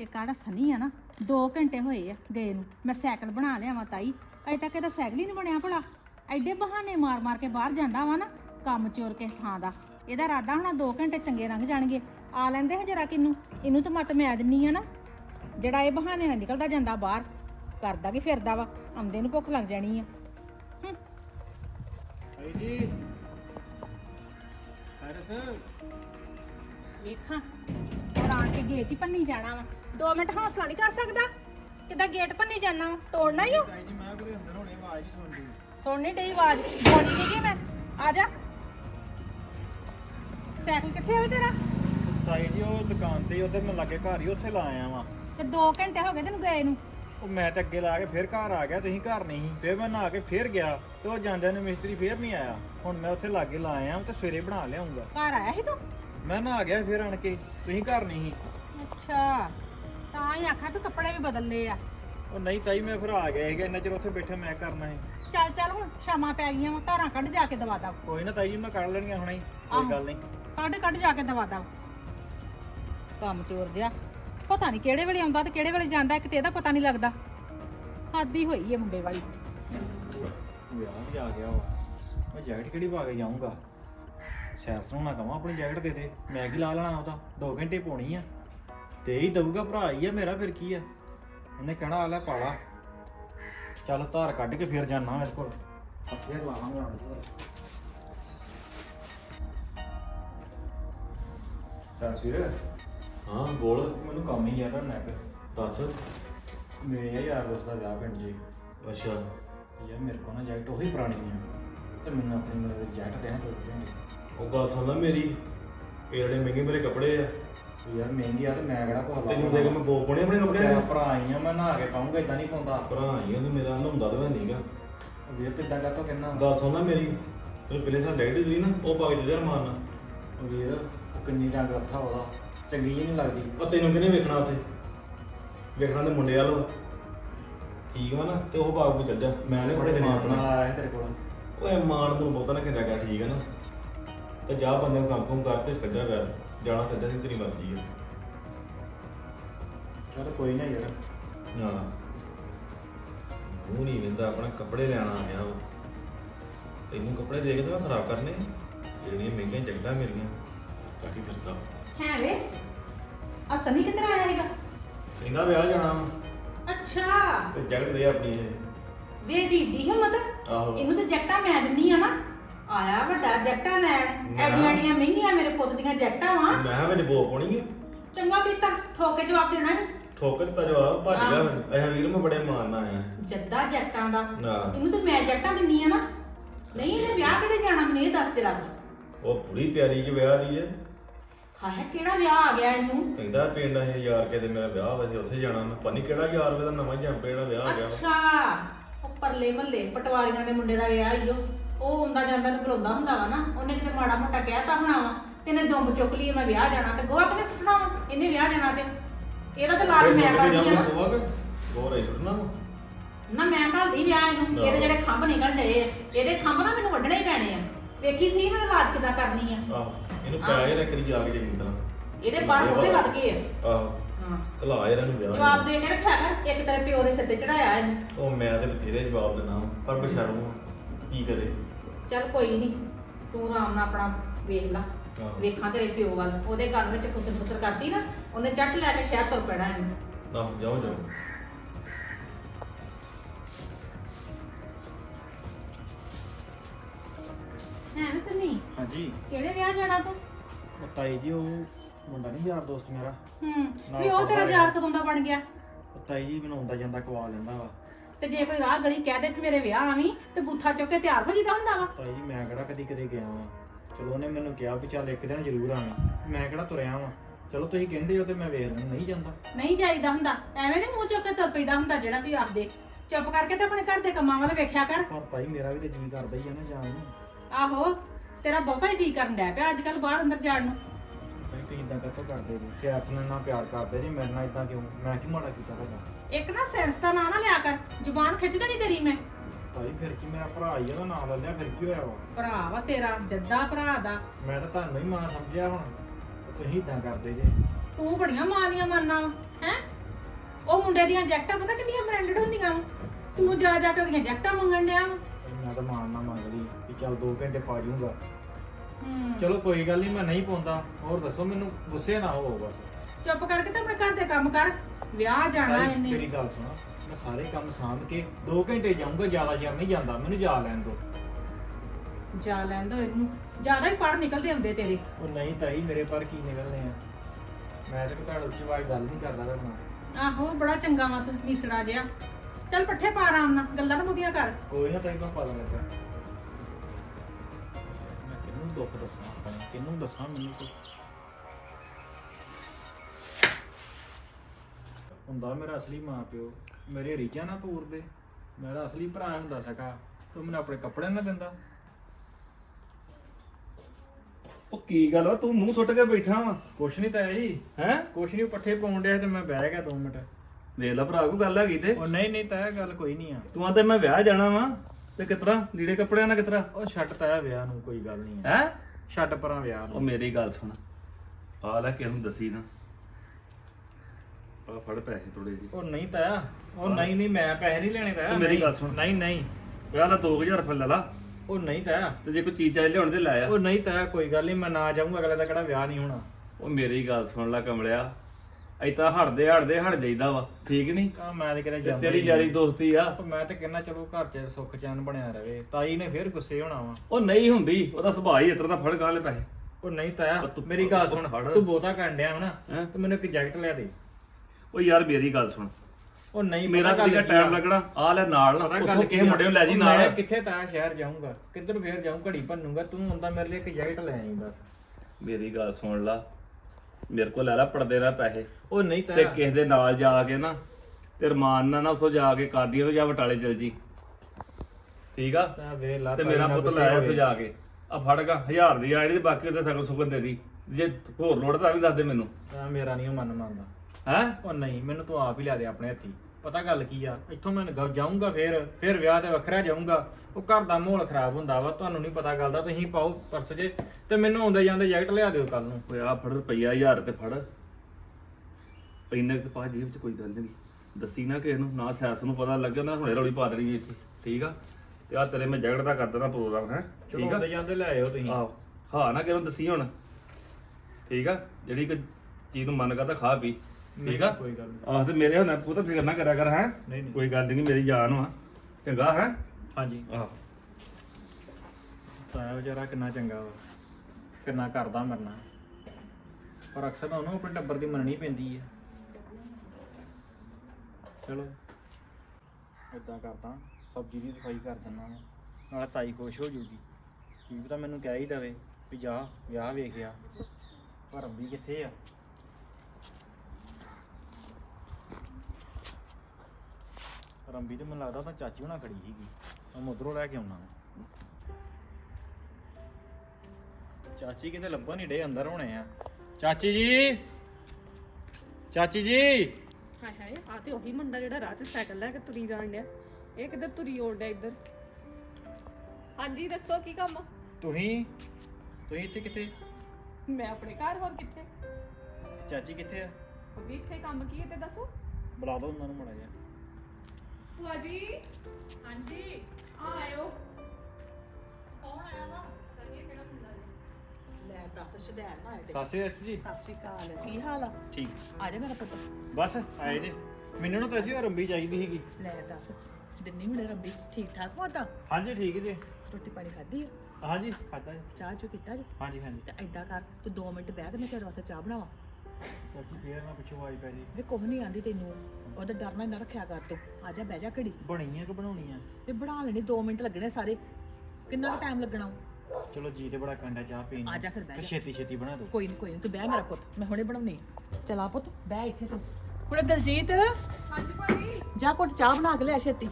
ਇਹ ਕਾੜਾ ਸਨੀ ਆ ਨਾ। 2 ਘੰਟੇ ਹੋਏ ਆ ਗਏ ਨੂੰ। ਮੈਂ ਸਾਈਕਲ ਬਣਾ ਲਿਆ ਵਾ ਤਾਈ। ਅਜੇ ਤੱਕ ਇਹਦਾ ਸਾਈਕਲ ਹੀ ਨਹੀਂ ਬਣਿਆ ਭਲਾ। ਐਡੇ ਬਹਾਨੇ ਮਾਰ ਮਾਰ ਕੇ ਬਾਹਰ ਜਾਂਦਾ ਵਾ ਨਾ ਕੰਮ ਚੋਰ ਕੇ ਥਾਂ ਦਾ। ਇਹਦਾ ਇਰਾਦਾ ਹੋਣਾ 2 ਘੰਟੇ ਚੰਗੇ ਲੰਘ ਜਾਣਗੇ। ਆ ਲੈਂਦੇ ਹੈ ਜਰਾ ਕਿਨੂੰ? ਇਹਨੂੰ ਤਾਂ ਮਤ ਮੈਂ ਦਿੰਨੀ ਆ ਨਾ। ਜਿਹੜਾ ਇਹ ਬਹਾਨੇ ਨਾਲ ਨਿਕਲਦਾ ਜਾਂਦਾ ਬਾਹਰ ਕਰਦਾ ਕੀ ਫਿਰਦਾ ਵਾ? ਆਉਂਦੇ ਨੂੰ ਭੁੱਖ ਲੱਗ ਜਾਣੀ ਆ। ਭਾਈ ਜੀ। ਸਾਇਰਸ ਵੇਖਾਂ। ਔਰ ਆਣ ਕੇ ਗੇਟ ਹੀ ਭੰਨੀ ਜਾਣਾ ਵਾ। 2 ਮਿੰਟ ਹੌਸਲਾ ਨਹੀਂ ਕਰ ਸਕਦਾ। ਕਿਦਾਂ ਗੇਟ ਭੰਨੀ ਜਾਣਾ ਤੋੜਨਾ ਹੀ ਹੋ ਤਾਈ ਜੀ ਮੈਂ ਕਿਤੇ ਅੰਦਰ ਹੋਣੇ ਆਵਾਜ਼ ਹੀ ਸੁਣਦੀ। ਸੁਣ ਨਹੀਂ ਡਈ ਆਵਾਜ਼? ਬੋਲੀ ਨਹੀਂ ਗਈ ਮੈਂ। ਆ ਜਾ। ਸਾਈਕਲ ਕਿੱਥੇ ਹੋਵੇ ਤੇਰਾ? ਤਾਈ ਜੀ ਉਹ ਦੁਕਾਨ ਤੇ ਉਧਰ ਮੈਂ ਲੱਗੇ ਘਰ ਹੀ ਉੱਥੇ ਲਾ ਆਇਆ ਵਾਂ। ਤੇ 2 ਘੰਟੇ ਹੋ ਗਏ ਤੈਨੂੰ ਗਏ ਨੂੰ। ਉਹ ਮੈਂ ਤੇ ਅੱਗੇ ਲਾ ਕੇ ਫਿਰ ਘਰ ਆ ਗਿਆ ਤੁਸੀਂ ਘਰ ਨਹੀਂ। ਸੀ। ਫਿਰ ਮੈਂ ਨਹਾ ਕੇ ਫਿਰ ਗਿਆ ਤੇ ਉਹ ਜਾਂਦਿਆਂ ਨੂੰ ਮਿਸਤਰੀ ਫਿਰ ਨਹੀਂ ਆਇਆ। ਹੁਣ ਮੈਂ ਉੱਥੇ ਲਾਗੇ ਲਾ ਆਇਆ ਤੇ ਸਵੇਰੇ ਬਣਾ ਲਿਆਉਂਗਾ ਘਰ ਆਇਆ ਸੀ ਤੂੰ? ਮੈਂ ਨਹਾ ਗਿਆ ਫਿਰ ਆਣ ਕੇ। ਤੁਸੀਂ ਘਰ ਨਹੀਂ ਸੀ। ਅੱਛਾ। ਤਾਂ ਹੀ ਆਖਾਂ ਵੀ ਕੱਪੜੇ ਵੀ ਬਦਲ ਲਏ ਆ। ਉਹ ਨਹੀਂ ਤਾਈ ਮੈਂ ਫਿਰ ਆ ਗਿਆ ਸੀਗਾ ਇੰਨਾ ਚਿਰ ਉੱਥੇ ਬੈਠਾ ਮੈਂ ਕਰਨਾ ਹੈ ਚੱਲ ਚੱਲ ਹੁਣ ਸ਼ਾਮਾਂ ਪੈ ਗਈਆਂ ਵਾ ਧਾਰਾਂ ਕੱਢ ਜਾ ਕੇ ਦਵਾ ਦਾ ਕੋਈ ਨਾ ਤਾਈ ਜੀ ਮੈਂ ਕੱਢ ਲੈਣੀਆਂ ਹੁਣੇ ਹੀ। ਕੋਈ ਗੱਲ ਨਹੀਂ। ਕੱਢ ਕੱਢ ਜਾ ਕੇ ਦਵਾ ਦਾ ਕੰਮ ਚੋਰ ਜਿਆ ਪਤਾ ਨਹੀਂ ਕਿਹੜੇ ਵੇਲੇ ਆਉਂਦਾ ਤੇ ਕਿਹੜੇ ਵੇਲੇ ਜਾਂਦਾ ਇੱਕ ਤੇ ਇਹਦਾ ਪਤਾ ਨਹੀਂ ਲੱਗਦਾ। ਹੀ ਹੋਈ ਹੈ ਮੁੰਡੇ ਵਾਲੀ। ਵਿਆਹ ਵੀ ਆ ਗਿਆ ਵਾ। ਮੈਂ ਜੈਕਟ ਕਿਹੜੀ ਪਾ ਕੇ ਜਾਊਂਗਾ? ਸੈਰਸ ਨੂੰ ਨਾ ਕਹਾਂ ਆਪਣੀ ਜੈਕਟ ਦੇ ਦੇ। ਮੈਂ ਕੀ ਲਾ ਲੈਣਾ ਉਹਦਾ? 2 ਘੰਟੇ ਪਾਉਣੀ ਆ। ਤੇ ਹੀ ਦਊਗਾ ਭਰਾ ਹੀ ਆ ਮੇਰਾ ਫਿਰ ਕੀ ਆ? ਉਹਨੇ ਕਹਿਣਾ ਆ ਲੈ ਪਾਲਾ। ਚੱਲ ਧਾਰ ਕੱਢ ਕੇ ਫਿਰ ਜਾਣਾ ਇਸ ਕੋਲ। ਫੇਰ ਲਾਵਾਂਗਾ ਹੁਣ ਸੈਰਸ ਵੀਰ ਹਾਂ ਬੋਲ। ਮੈਨੂੰ ਕੰਮ ਹੀ ਯਾਰ ਨੈਕ ਦੱਸ। ਮੇਰੇ ਯਾਰ ਦੋਸਤ ਦਾ ਵਿਆਹ ਪਿੰਡ ਜੀ ਅੱਛਾ। ਯਾਰ ਮੇਰੇ ਕੋਲ ਨਾ ਜੈਕਟ ਉਹੀ ਪੁਰਾਣੀ ਆ ਤੇ ਮੈਨੂੰ ਆਪਣੀ ਜੈਕਟ ਦੇ ਦੋ ਉਹ ਗੱਲ ਸੁਣ ਲੈ ਮੇਰੀ। ਇਹ ਜਿਹੜੇ ਮਹਿੰਗੇ ਮੇਰੇ ਕੱਪੜੇ ਆ। ਯਾਰ ਮਹਿੰਗੀ ਆ ਤੇ ਮੈਂ ਕਿਹੜਾ ਕੋਲ ਤੈਨੂੰ ਦੇਖ ਮੈਂ ਬੋ ਪਾਉਣੇ ਆਪਣੇ ਤੇਰਾ ਦੇ ਭਰਾ ਆਈ ਆ ਮੈਂ ਨਹਾ ਕੇ ਪਾਉਂਗਾ ਇਦਾਂ ਨਹੀਂ ਪਾਉਂਦਾ। ਭਰਾ ਹੀ ਆ ਤੇ ਮੇਰਾ ਨਹਾਉਂਦਾ ਤਾਂ ਨਹੀਂਗਾ ਵੀਰ ਕਿੱਦਾਂ ਕਾ ਤੋ ਕਹਿੰਦਾ ਗੱਲ ਸੁਣ ਲੈ ਮੇਰੀ। ਤੈਨੂੰ ਪਹਿਲੇ ਸਾਲ ਡੈਡੀ ਦੀ ਨਾ ਉਹ ਪਾ ਕੇ ਦੇ ਯਾਰ ਮਾਰਨਾ ਵੀਰ ਉਹ ਕਿੰਨੀ ਰੰਗ ਰੱਥਾ ਉਹਦਾ। ਚੰਗੀ ਨਹੀਂ ਲੱਗਦੀ। ਉਹ ਤੈਨੂੰ ਕਿਹਨੇ ਵੇਖਣਾ ਉੱਥੇ? ਵੇਖਣਾ ਤੇ ਮੁੰਡੇ ਵਾਲ। ਠੀਕ ਵਾ ਨਾ ਤੇ ਉਹ ਪਾ ਕੇ ਚੱਲ ਜਾ। ਮੈਂ ਨਹੀਂ ਬੜੇ ਦੇਣੇ ਨਾਲ ਆਪਣੇ ਆਇਆ ਤੇਰੇ ਕੋਲ। ਓਏ ਮਾਣ ਨੂੰ ਬਹੁਤਾ ਨਾ ਕਿੰਨਾ ਗਿਆ ਠੀਕ ਹੈ ਨਾ। ਤੇ ਜਾ ਬੰਦੇ ਨੂੰ ਕੰਮ ਕੁਮ ਕਰ ਤੇ ਚੱਲ ਜਾ ਫਿਰ ਜਾਣਾ ਤੇ ਜਾ ਤੇਰੀ ਮਰਜ਼ੀ ਹੈ ਚਲ ਕੋਈ ਨਾ ਯਾਰ। ਹਾਂ। ਉਹ ਨਹੀਂ ਵਿੰਦਾ ਆਪਣਾ ਕੱਪੜੇ ਲੈਣ ਆ ਗਿਆ ਵਾ ਤੈਨੂੰ ਕੱਪੜੇ ਦੇ ਕੇ ਤੇ ਮੈਂ ਖਰਾਬ ਕਰਨੇ ਜਿਹੜੀਆਂ ਮਹਿੰਗੀਆਂ ਜੈਕਟਾਂ ਮੇਰੀਆਂ। ਕਾਟੀ ਫਿਰਦਾ? ਹੈ ਵੇ। ਆ ਸਨੀ ਕਿੱਧਰ ਆਇਆ ਹੈਗਾ? ਕਹਿੰਦਾ ਵਿਆਹ ਜਾਣਾ ਵਾ। ਅੱਛਾ। ਤੇ ਜੈਕਟ ਦੇ ਆਪਣੀ ਇਹ। ਵੇ ਦੀ ਢੀ ਹਿੰਮਤ। ਆਹੋ। ਇਹਨੂੰ ਤੇ ਜੈਕਟਾਂ ਮੈਂ ਦਿੰਨੀ ਆ ਨਾ। ਆਇਆ ਵੱਡਾ ਜੈਕਟਾਂ ਲੈਣ। ਨਾ। ਐਡੀਆਂ ਐਡੀਆਂ ਮਹਿੰਗੀਆਂ ਮੇਰੇ ਪੁੱਤ ਦੀਆਂ ਜੈਕਟਾਂ ਵਾਂ। ਮੈਂ ਕਿਹਾ ਵਿੱਚ ਬੋ ਪਾਉਣੀ ਆ। ਚੰਗਾ ਕੀਤਾ ਠੋਕ ਕੇ ਜਵਾਬ ਦੇਣਾ ਹੈ ਠੋਕ ਦਿੱਤਾ ਜਵਾਬ ਭੱਜ ਗਿਆ। ਹਾਂ। ਇਹ ਵੀਰ ਮੈਂ ਬੜੇ ਮਾਰਨਾ ਆਇਆ। ਜੱਦਾ ਜੈਕਟਾਂ ਦਾ। ਨਾ ਇਹਨੂੰ ਤੇ ਮੈਂ ਜੈਕਟਾਂ ਦਿੰਨੀ ਆ ਨਾ। ਨਹੀਂ ਇਹਨੇ ਵਿਆਹ ਕਿਹੜੇ ਜਾਣਾ ਮੈਨੂੰ ਇਹ ਦੱਸ ਜਰਾ ਉਹ ਪੂਰੀ ਤਿਆਰੀ 'ਚ ਵਿਆਹ ਦੀ ਹੈ ਹਾਏ ਕਿਹੜਾ ਵਿਆਹ ਆ ਗਿਆ ਇਹਨੂੰ? ਕਹਿੰਦਾ ਪਿੰਡ ਇਹ ਯਾਰ ਕੇ ਤੇ ਮੇਰਾ ਵਿਆਹ ਵਾ ਤੇ ਉੱਥੇ ਜਾਣਾ ਮੈਂ। ਪਤਾ ਨੀ ਕਿਹੜਾ ਯਾਰ ਵੇ ਦਾ ਨਵਾਂ ਜੰਪੇ ਜਿਹੜਾ ਵਿਆਹ ਆ ਗਿਆ। ਅੱਛਾ। ਉਹ ਪਰਲੇ ਮਹੱਲੇ ਪਟਵਾਰੀਆਂ ਦੇ ਮੁੰਡੇ ਦਾ ਵਿਆਹ ਈ ਓ। ਉਹ ਹੁੰਦਾ ਜਾਂਦਾ ਤੇ ਬੁਲਾਉਂਦਾ ਹੁੰਦਾ ਵਾ ਨਾ ਉਹਨੇ ਕਿਤੇ ਮਾੜਾ ਮੋਟਾ ਕਹਿਤਾ ਹੋਣਾ ਵਾ ਤੇ ਇਹਨੇ ਦੁੰਬ ਚੁੱਕ ਲਈ ਮੈਂ ਵਿਆਹ ਜਾਣਾ ਤੇ ਗੋਆ ਕਿਨੇ ਸੁੱਟਣਾ ਵਾ? ਇਹਨੇ ਵਿਆਹ ਜਾਣਾ ਤੇ। ਇਹਦਾ ਤਾਂ ਲਾਜ ਇਹ ਮੈਂ ਕਰਦੀ ਆ। ਗੋਆ ਕਿ? ਹੋਰ ਹੀ ਸੁੱਟਣਾ ਵਾ? ਨਾ ਮੈਂ ਘਲਦੀ ਵਿਆਹ ਇਹਨੂੰ ਇਹਦੇ ਜਿਹੜੇ ਖੰਭ ਨਿਕਲ ਡਏ ਆ ਇਹਦੇ ਖੰਭ ਨਾ ਮੈਨੂੰ ਵੱਢਣੇ ਹੀ ਪੈਣੇ ਆ। ਵੇਖੀ ਸੀ ਮੈਂ ਇਲਾਜ ਕਿਦਾਂ ਕਰਨੀ ਆ? ਆਹੋ ਇਹਨੂੰ ਪੈ ਜੇ ਕਰੀ ਜਾ ਕੇ ਚੰਗੀ ਤਰ੍ਹਾਂ ਇਹਦੇ ਬਾਹਰ ਉਹਦੇ ਵੱਧ ਗਏ ਆ। ਆਹੋ ਹਾਂ। ਕਲਾ ਇਹਨਾਂ ਨੂੰ ਵਿਆਹ ਜਵਾਬ ਦੇ ਕੇ ਰੱਖਿਆ ਕਰ ਇੱਕ ਤੇਰੇ ਪਿਓ ਦੇ ਸਿਰ ਤੇ ਚੜਾਇਆ ਇਹਨੂੰ। ਉਹ ਮੈਂ ਤੇ ਬਥੇਰੇ ਜਵਾਬ ਦਿੰਦਾ ਵਾਂ, ਪਰ ਬਸ਼ਰਮ ਕੀ ਕਰੇ? ਚੱਲ ਕੋਈ ਨਹੀਂ ਤੂੰ ਆਰਾਮ ਨਾਲ ਆਪਣਾ ਵੇਖ ਲਾ ਆਹੋ। ਵੇਖਾਂ ਤੇਰੇ ਪਿਓ ਵੱਲ। ਉਹਦੇ ਕੰਨ ਵਿੱਚ ਫੁਸਰ ਫੁਸਰ ਕਰਤੀ ਨਾ ਉਹਨੇ ਚੱਟ ਲੈ ਕੇ ਸ਼ਹਿਰ ਤੁਰ ਪੈਣਾ ਇਹਨੂੰ। ਆਹੋ ਜਾਓ ਜਾਓ। ਹੈ ਨਾ ਸੰਨੀ? ਹਾਂਜੀ। ਕਿਹੜੇ ਵਿਆਹ ਜਾਣਾ ਤੂੰ? ਉਹ ਤਾਈ ਜੀ ਉਹ ਮੁੰਡਾ ਨਹੀਂ ਯਾਰ ਦੋਸਤ ਮੇਰਾ। ਹੂੰ ਵੀ ਉਹ ਤੇਰਾ ਯਾਰ ਕਦੋਂ ਦਾ ਬਣ ਗਿਆ? ਉਹ ਤਾਈ ਜੀ ਮੈਨੂੰ ਆਉਂਦਾ ਜਾਂਦਾ ਕਵਾ ਲੈਂਦਾ ਵਾ। ਤੇ ਜੇ ਕੋਈ ਰਾਹ ਗਲੀ ਕਹਿ ਦੇ ਵੀ ਮੇਰੇ ਵਿਆਹ ਆਵੀਂ ਤੇ ਬੂਥਾ ਚੁੱਕ ਕੇ ਤਿਆਰ ਹੋ ਜੀਦਾ ਹੁੰਦਾ ਵਾ। ਜੀ ਮੈਂ ਕਿਹੜਾ ਕਦੀ ਕਦੇ ਗਿਆ ਵਾਂ? ਚਲੋ ਉਹਨੇ ਮੈਨੂੰ ਕਿਹਾ ਵੀ ਚੱਲ ਇੱਕ ਦਿਨ ਜ਼ਰੂਰ ਆਵੇਂ। ਮੈਂ ਕਿਹੜਾ ਤੁਰਿਆ ਵਾਂ? ਚਲੋ ਤੁਸੀਂ ਕਹਿੰਦੇ ਹੋ ਤੇ ਮੈਂ ਵੇਖ ਲੈਂਦਾ ਨਹੀਂ ਜਾਂਦਾ। ਨਹੀਂ ਜਾਈਦਾ ਹੁੰਦਾ। ਐਵੇਂ ਨਹੀਂ ਮੂੰਹ ਚੁੱਕ ਕੇ ਤੁਰ ਪਈਦਾ ਹੁੰਦਾ ਜਿਹੜਾ ਕੋਈ ਆਖਦੇ ਚੁੱਪ ਕਰਕੇ ਤੇ ਆਪਣੇ ਘਰ ਦੇ ਕੰਮਾਂ ਵੱਲ ਵੇਖਿਆ ਕਰ। ਪਰ ਤਾਈ ਮੇਰਾ ਵੀ ਤੇ ਜੀ ਕਰਦਾ ਹੀ ਆ ਨਾ ਜਾਣ ਨੂੰ। ਆਹੋ ਤੇਰਾ ਬਹੁਤਾ ਹੀ ਜੀ ਕਰਨ ਡਿਆ ਪਿਆ ਅੱਜ ਕੱਲ ਬਾਹਰ ਅੰਦਰ ਜਾਣ ਨੂੰ। ਤੁਸੀਂ ਇਦਾਂ ਕਾਹਤੋਂ ਕਰਦੇ ਜੀ? ਸਿਆਸਤ ਨਾਲ ਨਾ ਪਿਆਰ ਕਰਦੇ ਜੀ ਮੇਰੇ ਨਾਲ ਇਦਾਂ ਕਿਉਂ? ਮੈਂ ਕੀ ਮਾੜਾ ਕੀਤਾ ਤੁਹਾਡਾ? ਇੱਕ ਨਾ ਸੈਂਸ ਦਾ ਨਾਂ ਨਾ ਲਿਆ ਕਰ। ਜ਼ੁਬਾਨ ਖਿੱਚ ਦੇਣੀ ਤੇਰੀ ਮੈਂ। ਤਾਈ ਫਿਰ ਕੀ ਮੇਰਾ ਭਰਾ ਹੀ ਉਹਦਾ ਨਾਮ ਲੈ ਲਿਆ ਫਿਰ ਕੀ ਹੋਇਆ ਵਾ? ਭਰਾ ਵਾ ਤੇਰਾ ਜੱਦਾ ਭਰਾ ਦਾ। ਮੈਂ ਤਾਂ ਤੁਹਾਨੂੰ ਹੀ ਮਾਂ ਸਮਝਿਆ ਹੁਣ ਤੇ ਤੁਸੀਂ ਇਦਾਂ ਕਰਦੇ ਜੇ। ਤੂੰ ਬੜੀਆਂ ਮਾਂ ਦੀਆਂ ਮਾਨਾਂ ਹੈ? ਉਹ ਮੁੰਡੇ ਦੀਆਂ ਜੈਕਟਾਂ ਪਤਾ ਕਿੰਨੀਆਂ ਬ੍ਰਾਂਡਡ ਹੁੰਦੀਆਂ ਵਾ? ਤੂੰ ਜਾ ਜਾ ਕੇ ਉਹਦੀਆਂ ਜੈਕਟਾਂ ਮੰਗਣ ਡਿਆ ਵਾ? ਤੇ ਮੈਂ ਤਾਂ ਨਾ ਮੰਗ ਲਈ ਕਿ ਚੱਲ 2 ਘੰਟੇ ਪਾ ਜਾਊਂਗਾ ਹੂੰ। ਚਲੋ ਕੋਈ ਗੱਲ ਨਹੀਂ ਮੈਂ ਨਹੀਂ ਪਾਉਂਦਾ। ਹੋਰ ਦੱਸੋ ਮੈਨੂੰ ਗੁੱਸੇ ਨਾ ਹੋਵੋ ਬਸ। ਚੁੱਪ ਕਰਕੇ ਤੇ ਆਪਣੇ ਘਰ ਦੇ ਕੰਮ ਕਰ। ਵਿਆਹ ਜਾਣਾ ਇਹਨੇ। ਮੇਰੀ ਗੱਲ ਸੁਣੋ ਮੈਂ ਸਾਰੇ ਕੰਮ ਸਾਂਭ ਕੇ 2 ਘੰਟੇ ਜਾਊਂਗਾ ਜ਼ਿਆਦਾ ਚਿਰ ਨਹੀਂ ਜਾਂਦਾ। ਮੈਨੂੰ ਜਾ ਲੈਣ ਦਿਓ। ਜਾ ਲੈਂਦਾ ਇਹਨੂੰ। ਜ਼ਿਆਦਾ ਹੀ ਪਰ ਨਿਕਲਦੇ ਹੁੰਦੇ ਤੇਰੇ। ਉਹ ਨਹੀਂ ਤਾਈ ਮੇਰੇ ਪਰ ਕੀ ਨਿਕਲਨੇ ਆ? ਮੈਂ ਤੇ ਤੁਹਾਡੇ ਉੱਚੀ ਆਵਾਜ਼ ਗੱਲ ਨਹੀਂ ਕਰਦਾ ਤੁਹਾਡੇ ਨਾਲ। ਆਹੋ ਬੜਾ ਚੰਗਾ ਵਾ ਤੂੰ ਮਿਸੜਾ ਜਿਹਾ। ਚੱਲ ਪੱਠੇ ਪਾ ਆਰਾਮ ਨਾਲ ਗੱਲਾਂ ਨਾ ਮੁੱਦੀਆਂ ਕਰ। ਕੋਈ ਨਾ ਤਾਈ ਮੈਂ ਪਤਾ ਲੱਗਾ ਦੁੱਖ ਦੱਸਾਂ ਆਪਾਂ ਕਿਹਨੂੰ ਦੱਸਾਂ ਮੈਨੂੰ ਕੋਈ? ਹੁੰਦਾ ਮੇਰਾ ਅਸਲੀ ਮਾਂ ਪਿਓ ਮੇਰੇ ਰੀਝਾਂ ਨਾ ਪੂਰਦੇ ਮੇਰਾ ਅਸਲੀ ਭਰਾ ਹੁੰਦਾ ਸਕਾ ਤੂੰ ਮੈਨੂੰ ਆਪਣੇ ਕੱਪੜੇ ਨਾ ਦਿੰਦਾ। ਉਹ ਕੀ ਗੱਲ ਵਾ ਤੂੰ ਮੂੰਹ ਸੁੱਟ ਕੇ ਬੈਠਾ ਵਾ? ਕੁਛ ਨਹੀਂ ਤਾਇਆ ਜੀ। ਹੈ? ਕੁਛ ਨਹੀਂ ਪੱਠੇ ਪਾਉਣ ਡਿਆ ਤੇ ਮੈਂ ਬਹਿ ਗਿਆ 2 ਮਿੰਟ। ਵੇਖ ਲੈ ਭਰਾ ਕੋ ਗੱਲ ਹੈਗੀ ਤੇ? ਉਹ ਨਹੀਂ ਨਹੀਂ ਤਾਇਆ ਗੱਲ ਕੋਈ ਨਹੀਂ ਆ। ਤੂੰ ਆਂਦੇ ਮੈਂ ਵਿਆਹ ਜਾਣਾ ਵਾ। ਤੇ ਕਿਤਰਾ? ਲੀੜੇ ਕੱਪੜਿਆਂ ਨਾਲ ਕਿਤਰਾ? ਉਹ ਛੱਡ ਤਾਇਆ ਵਿਆਹ ਨੂੰ ਕੋਈ ਗੱਲ ਨਹੀਂ ਆ ਹੈ? ਛੱਡ ਪਰਾਂ ਵਿਆਹ ਉਹ ਨੂੰ ਮੇਰੀ ਗੱਲ ਸੁਣ। ਆ ਲੈ ਕਿਹਨੂੰ ਦੱਸੀ ਨਾ। ਆ ਫੜ ਪੈਸੇ ਥੋੜੇ ਜੀ ਉਹ ਨਹੀਂ ਤਾਇਆ ਉਹ ਨਹੀਂ ਨਹੀਂ ਮੈਂ ਪੈਸੇ ਨਹੀਂ ਲੈਣੇ ਤਾਇਆ ਉਹ ਮੇਰੀ ਨਹੀਂ, ਗੱਲ ਸੁਣ। ਨਹੀਂ ਨਹੀਂ। ਵਿਆਹ ਦਾ 2000 ਰੁਪਏ ਲੈ। ਉਹ ਨਹੀਂ ਤਾਇਆ ਤੇ ਜੇ ਕੋਈ ਚੀਜ਼ ਚਾਹੇ ਲਿਆਉਣ ਦੇ ਲੈ ਆ ਉਹ ਨਹੀਂ ਤਾਇਆ ਕੋਈ ਗੱਲ ਨਹੀਂ ਮੈਂ ਨਾ ਜਾਊਂਗਾ ਅਗਲੇ ਦਾ ਕਿਹੜਾ ਵਿਆਹ ਨਹੀਂ ਹੋਣਾ। ਉਹ ਮੇਰੀ ਗੱਲ ਸੁਣ ਲੈ ਕਮਲਿਆ। ਐਤਾਂ ਹਟਦੇ ਹਟਦੇ ਹਟ ਜਾਈਦਾ ਵਾ ਠੀਕ ਨਹੀਂ ਆ ਮੈਂ ਤੇ ਕਿਤੇ ਤੇ ਜਾਂਦਾ ਤੇਰੀ ਹੀ ਯਾਰੀ। ਦੋਸਤੀ ਆ ਮੈਂ ਤੇ ਕਹਿੰਦਾ ਚਲੋ ਘਰ 'ਚ ਸੁੱਖ ਚੈਨ ਬਣਿਆ ਰਵੇ ਤਾਈ ਨੇ ਫੇਰ ਗੁੱਸੇ ਹੋਣਾ ਵਾ ਉਹ ਨਹੀਂ ਹੁੰਦੀ ਉਹਦਾ ਸੁਭਾਅ ਹੀ ਇਤਰ ਦਾ ਫੜ ਗਾਂ ਲੈ ਪੈਸੇ ਉਹ ਨਹੀਂ ਤਾਇਆ ਤੂੰ- ਮੇਰੀ ਗੱਲ ਸੁਣ ਫੜ। ਤੂੰ ਬਹੁਤਾ ਕਰਨ ਡਿਆ ਵਾ ਨਾ ਹੈਂ? ਤੇ ਮੈਨੂੰ ਇੱਕ ਜੈਕਟ ਲਿਆ ਦੇ ਉਹ ਯਾਰ ਮੇਰੀ ਗੱਲ ਸੁਣ ਉਹ ਨਹੀਂ ਮੇਰਾ ਪਤਾ ਕਿਹੜਾ ਟਾਈਮ ਕੀ ਆ। ਲੱਗਣਾ ਆ ਲੈ ਨਾਲ ਨਾ ਪਤਾ ਉੱਥੋਂ ਗੱਲ ਕਿਸੇ ਕੀ ਆ? ਮੁੰਡੇ ਨੂੰ ਲੈ ਜੀ ਉਹ ਨਾਲ ਕਿੱਥੇ ਤਾਂ ਸ਼ਹਿਰ ਜਾਊਂਗਾ ਕਿੱਧਰ ਫੇਰ ਜਾਊਂ ਘੜੀ ਭੰਨੂਗਾ ਤੂੰ ਹੁੰਦਾ ਮੇਰੇ ਲਈ ਇੱਕ ਜੈਕਟ ਲੈ ਆਈ ਬਸ ਮੇਰੀ ਗੱਲ ਸੁਣ ਲਾ ਮੇਰੇ ਕੋਲ ਲੈ ਲੈ ਪੜਦੇ ਨਾ ਪੈਸੇ। ਉਹ ਨਹੀਂ ਤੇ ਤਾਂ ਕਿਸੇ ਦੇ ਨਾਲ ਜਾ ਕੇ ਨਾ ਤੇ ਰਮਾਨ ਨਾਲ ਨਾ ਉੱਥੋਂ ਜਾ ਕੇ ਕਾਦੀਆਂ ਤੋਂ ਜਾਂ ਬਟਾਲੇ ਚਲ ਜੀ। ਠੀਕ ਆ? ਤਾਂ ਵੇ ਲਾ ਤੇ ਮੇਰਾ ਪੁੱਤ ਲਾਇਆ ਉੱਥੇ ਜਾ ਕੇ। ਆ ਫੜਗਾ ਹਜ਼ਾਰ ਦੀ ਆਣੀ ਤੇ ਬਾਕੀ ਉਹਦੇ ਸਗਨ ਸੁਗਨ ਦੇ ਦੀ। ਜੇ ਹੋਰ ਲੋੜ ਤਾਂ ਵੀ ਦੱਸ ਦੇ ਮੈਨੂੰ। ਤਾਂ ਮੇਰਾ ਨਹੀਂ ਉਹ ਮਨ ਮੰਨਦਾ। ਹੈ? ਉਹ ਨਹੀਂ ਮੈਨੂੰ ਤੂੰ ਆਪ ਹੀ ਲਿਆ ਦੇ ਆਪਣੇ ਹੱਥੀ। ਪਤਾ ਗੱਲ ਕੀ ਆ? ਇੱਥੋਂ ਮੈਂ ਗ- ਜਾਊਂਗਾ ਫੇਰ ਫੇਰ ਵਿਆਹ ਤੇ ਵੱਖਰਾ ਜਾਊਂਗਾ। ਉਹ ਘਰ ਦਾ ਮਾਹੌਲ ਖਰਾਬ ਹੁੰਦਾ ਵਾ ਤੁਹਾਨੂੰ ਨਹੀਂ ਪਤਾ ਗੱਲ ਦਾ ਤੁਸੀਂ ਪਾਓ ਪਰਸ ਜੇ ਤੇ ਮੈਨੂੰ ਆਉਂਦੇ ਜਾਂਦੇ ਜੈਕਟ ਲਿਆ ਦਿਓ ਕੱਲ ਨੂੰ। ਓਏ ਆ ਫੜ ਰੁਪਈਆ ਹਜ਼ਾਰ ਤੇ ਫੜ। ਇੰਨੇ ਕੁ ਤੇ ਪਾ ਜੇਬ 'ਚ ਕੋਈ ਗੱਲ ਨਹੀਂ ਦੱਸੀ ਨਾ ਕਿਸੇ ਨੂੰ ਨਾ ਸਿਆਸ ਨੂੰ ਪਤਾ ਲੱਗੇ ਨਾ ਹੁਣੇ ਰੌਲੀ ਪਾ ਦੇਣੀ ਵੀ ਇੱਥੇ ਠੀਕ ਆ? ਤੇ ਆ ਤੇਰੇ ਮੈਂ ਜਗੜ ਦਾ ਕਰ ਦੇਣਾ ਪ੍ਰੋਗਰਾਮ ਹੈ? ਠੀਕ ਆ? ਆਉਂਦੇ ਜਾਂਦੇ ਲੈ ਆਇਓ ਤੁਸੀਂ। ਆਹੋ। ਹਾਂ ਨਾ ਕਿਹਨੂੰ ਦੱਸੀ ਹੁਣ। ਠੀਕ ਆ? ਜਿਹੜੀ ਕੋਈ ਚੀਜ਼ ਨੂੰ ਮਨ ਕਰਦਾ ਖਾ ਪੀ। ਠੀਕ ਆ? ਕੋਈ ਗੱਲ ਨਹੀਂ। ਆਹ ਤੇ ਮੇਰੇ ਹੁਣ ਪੁੱਤ ਫਿਕਰ ਨਾ ਕਰਿਆ ਕਰ ਹੈ? ਨਹੀਂ ਨਹੀਂ। ਕੋਈ ਗੱਲ ਨਹੀਂ ਮੇਰੀ ਜਾਨ ਵਾ। ਚੰਗਾ ਹੈ? ਹਾਂਜੀ। ਆਹ। ਤਾਇਆ ਵਿਚਾਰਾ ਕਿੰਨਾ ਚੰਗਾ ਵਾ। ਕਿੰਨਾ ਕਰਦਾ ਮਰਨਾ। ਪਰ ਅਕਸਰ ਤਾਂ ਉਹਨੂੰ ਆਪਣੇ ਟੱਬਰ ਦੀ ਮੰਨਣੀ ਪੈਂਦੀ ਹੈ ਚਲੋ ਇਦਾਂ ਕਰਦਾ ਸਬਜ਼ੀ ਦੀ ਸਫ਼ਾਈ ਕਰ ਦਿੰਦਾ ਵਾਂ ਨਾਲੇ ਤਾਈ ਖੁਸ਼ ਹੋ ਜੂਗੀ। ਕੀ ਪਤਾ ਮੈਨੂੰ ਕਹਿ ਹੀ ਦਵੇ ਵੀ ਜਾ ਵਿਆਹ ਵੇਖ ਗਿਆ ਪਰ ਅੰਬੀ ਕਿੱਥੇ ਆ? ਰੰਬੀ ਤੇ ਮੈਨੂੰ ਲੱਗਦਾ ਤਾਂ ਚਾਚੀ ਹੋਣਾ ਖੜੀ ਸੀਗੀ। ਮੈਂ ਉਧਰੋਂ ਲੈ ਕੇ ਆਉਣਾ ਚਾਚੀ ਕਿਤੇ ਲੱਭਣ ਨਹੀਂ ਡੇ ਅੰਦਰ ਹੋਣੇ ਆ। ਚਾਚੀ ਜੀ! ਚਾਚੀ ਜੀ! ਹਾਏ ਹਾਏ ਆ ਤੇ ਉਹੀ ਮੁੰਡਾ ਜਿਹੜਾ ਰਾਹ 'ਚ ਸਾਈਕਲ ਲੈ ਕੇ ਤੁਰੀ ਜਾਣ ਡਿਆ। ਇਹ ਕਿੱਧਰ ਤੁਰੀ ਓੜ ਡਿਆ ਇੱਧਰ? ਹਾਂਜੀ ਦੱਸੋ ਕੀ ਕੰਮ? ਤੁਸੀਂ? ਤੁਸੀਂ ਇੱਥੇ ਕਿੱਥੇ? ਮੈਂ ਆਪਣੇ ਘਰ ਹੋਰ ਕਿੱਥੇ? ਚਾਚੀ ਕਿੱਥੇ ਆ? ਉਹ ਵੀ ਇੱਥੇ ਕੰਮ ਕੀ ਹੈ ਤੇ ਦੱਸੋ? ਬੁਲਾ ਦੋ ਉਹਨਾਂ ਨੂੰ ਮੜਾ ਜਾ ਭੂਆ ਜੀ ਹਾਂਜੀ। ਆ ਆਇਓ। ਕੌਣ ਆਇਆ ਵਾ? ਕਰੀਏ ਕਿਹੜਾ ਮੁੰਡਾ ਜੀ? ਲੈ ਦੱਸ ਸ਼ਦੈਰ ਨਾ ਆਏ ਤੇ। ਸਾਸੇ ਜੀ। ਸਤਿ ਸ਼੍ਰੀ ਅਕਾਲ। ਕੀ ਹਾਲ ਆ? ਠੀਕ। ਆ ਜਾ ਮੇਰਾ ਪੁੱਤ। ਬਸ ਆਏ ਜੇ। ਮੈਨੂੰ ਨਾ ਤਾਂ ਅਸੀਂ ਰੰਬੀ ਚਾਹੀਦੀ ਸੀਗੀ। ਲੈ ਦੱਸ ਦਿੰਨੀ ਹੁਣੇ ਰੱਬੀ। ਠੀਕ ਠਾਕ ਵਾਦਾ ਹਾਂਜੀ ਠੀਕ ਜੀ। ਰੋਟੀ ਪਾਣੀ ਖਾਧੀ ਆ? ਹਾਂਜੀ ਖਾਦਾ ਜੀ। ਚਾਹ ਚੋ ਪੀਤਾ ਜੀ? ਹਾਂਜੀ ਹਾਂਜੀ। ਤੇ ਐਦਾਂ ਕਰ ਤੂੰ 2 ਮਿੰਟ ਬਹਿ ਤੇ ਮੈਂ ਤੇਰੇ ਵਾਸਤੇ ਚਾਹ ਬਣਾਵਾਂ। ਚਾਚੀ ਫੇਰ ਨਾ ਪਿੱਛੋਂ ਆਈ ਪੈ ਜੀ ਵੇ ਕੁਝ ਨਹੀਂ ਆਂਦੀ ਤੈਨੂੰ। ਉਹਦਾ ਡਰ ਨਾ ਨਾ ਰੱਖਿਆ ਕਰ ਤੂੰ। ਆ ਜਾ ਬਹਿ ਜਾ ਘੜੀ। ਬਣੀ ਆ ਕਿ ਬਣਾਉਣੀ ਆ? ਤੇ ਬਣਾ ਲੈਣੀ 2 ਮਿੰਟ ਲੱਗਣੇ ਸਾਰੇ। ਕਿੰਨਾ ਕੁ ਟਾਈਮ ਲੱਗਣਾ? ਚਲੋ ਜੀ ਤੇ ਬੜਾ ਕੰਡਾ ਚਾਹ ਪੀਣ ਆ ਜਾ ਫਿਰ ਬਹਿ ਤੇ ਜਾ। ਛੇਤੀ ਛੇਤੀ ਬਣਾ ਦਿਓ ਕੋਈ ਨਹੀਂ ਕੋਈ ਨਹੀਂ ਤੂੰ ਬਹਿ ਮੇਰਾ ਪੁੱਤ। ਮੈਂ ਹੁਣੇ ਬਣਾਉਣੀ। ਚਲਾ ਪੁੱਤ ਬਹਿ ਇੱਥੇ ਤੂੰ। ਕੁੜੇ ਦਲਜੀਤ। ਹਾਂਜੀ ਭਾਜੀ। ਜਾ ਘੁੱਟ ਚਾਹ ਬਣਾ ਕੇ ਲਿਆ ਛੇਤੀ।